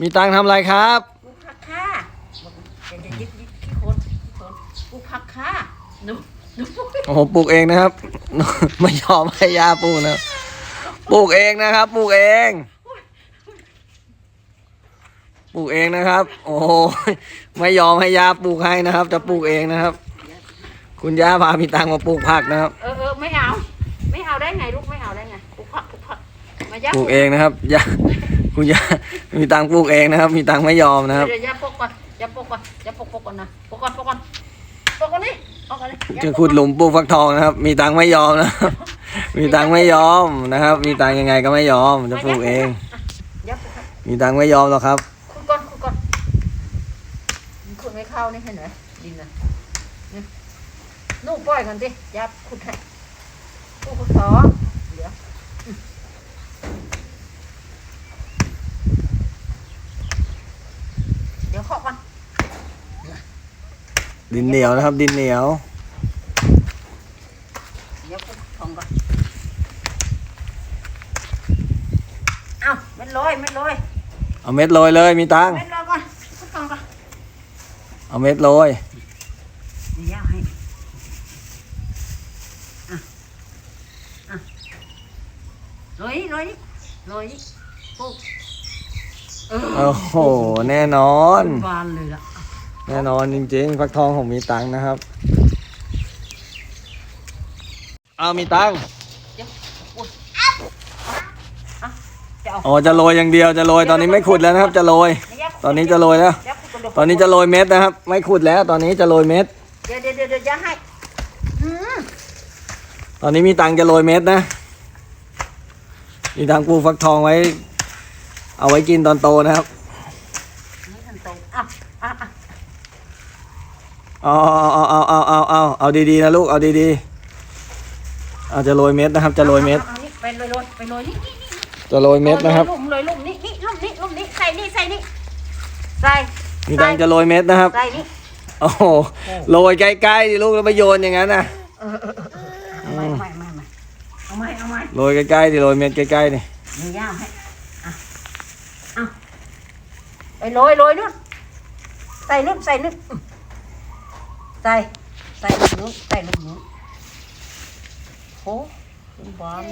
มีตังค์ทำอะไรครับปลูกผักค่ะบอกจะจะยึดยึดที่โคนที่โคนปลูกผักค่ะหนูหนูโอ้โหปลูกเองนะครับ ไม่ยอมให้ยาปลูกนะครับปลูกเองนะครับปลูกเองปลูกเองนะครับ โอ้โหไม่ยอมให้ยาปลูกให้นะครับ จะปลูกเองนะครับ คุณย่าพามีตังค์มาปลูกผักนะครับ เออเออไม่เอา ไม่เอาได้ไงลูกไม่เอาได้ไงปลูกผักปลูกผักมาย่าปลูกเองนะครับย่า คุณย่ามีตังค์ปลูกเองนะครับ มีตังค์ไม่ยอมนะครับเดี๋ยวย่าปลูกก่อนย่าปลูกก่อนย่าปลูกปลูกก่อนนะปลูกก่อนปลูกก่อนปลูกก่อนนี่ปลูกก่อนนี่ย่าจะปลูกขุดหลุมปลูกฟักทองนะครับ มีตังค์ไม่ยอมนะครับมีตังค์ไม่ยอมนะครับ มีตังค์ยังไงก็ไม่ยอมจะปลูกเองย่าปลูกก่อนมีตังค์ไม่ยอมหรอกครับขุดก่อนขุดก่อนมันขุดไม่เข้านี่เห็นไหมดินน่ะนี่ลูกปล่อยก่อนสิย่าขุดให้ปลูกขุดสอเดี๋ยวอืมเดี๋ยวเคาะก่อน ดินเหนียวนะครับ ดินเหนียวเดี๋ยวปลูกทองก่อนเอ้าเม็ดลอยเม็ดลอยเอาเม็ดโรยเลยมีตังค์เม็ดลอยก่อนขุดทองก่อนเอาเม็ดโรยเดี๋ยวย่าให้อะอะลอยนี่ลอยนี่ลอยนี่ปลูกเออโอ้โหแน่นอน บานเลยล่ะ แน่นอนจริงๆฟักทองผมมีตังค์นะครับ เอามีตังค์จะเอาอ๋อจะโรยอย่างเดียวจะโรยตอนนี้ไม่ขุดแล้วนะครับ จะโรย ตอนนี้จะโรยแล้วย่าขุดก่ตอนนี้จะโรยเม็ดนะครับ ไม่ขุดแล้ว ตอนนี้จะโรยเม็ด เดี๋ยวเดี๋ยวเดี๋ยวเดี๋ยวย่าให้อืมตอนนี้มีตังค์จะโรยเม็ดนะ มีตังค์ปลูกฟักทองไว้ เอาไว้กินตอนโตนะครับ นี่ทันตรงอะอะอะ เอาเอาเอาเอาเอาเอาเอาดีๆนะลูกเอาดีๆเอาจะโรยเม็ดนะครับ จะโรยเม็ดอาอานี่ไปโรยโรยไปโรยนี่นี่นี่จะโรยเม็ดนะครับโรยลุ่มโรยลุ่มนี่นี่ลุ่มนี่ลุ่มนี่ใส่นี่ใส่นี่ใส่มีตังจะโรยเม็ดนะครับใส่นี่โอ้โหโรยใกล้ๆดิลูกแล้วไปโยนอย่างนั้นนะเออเออเออเอาไม่ไม่ไม่ไม่เอาไม่เอาไม่โรยใกล้ๆดิโรยเม็ดใกล้ๆดิเดี๋ยวย่าให้อะเอาไปโรยโรยนู่นใส่นู่นใส่นู่น ใส่ใส่ลูกนู้นใส่ลูกนู้นโหคุณบอล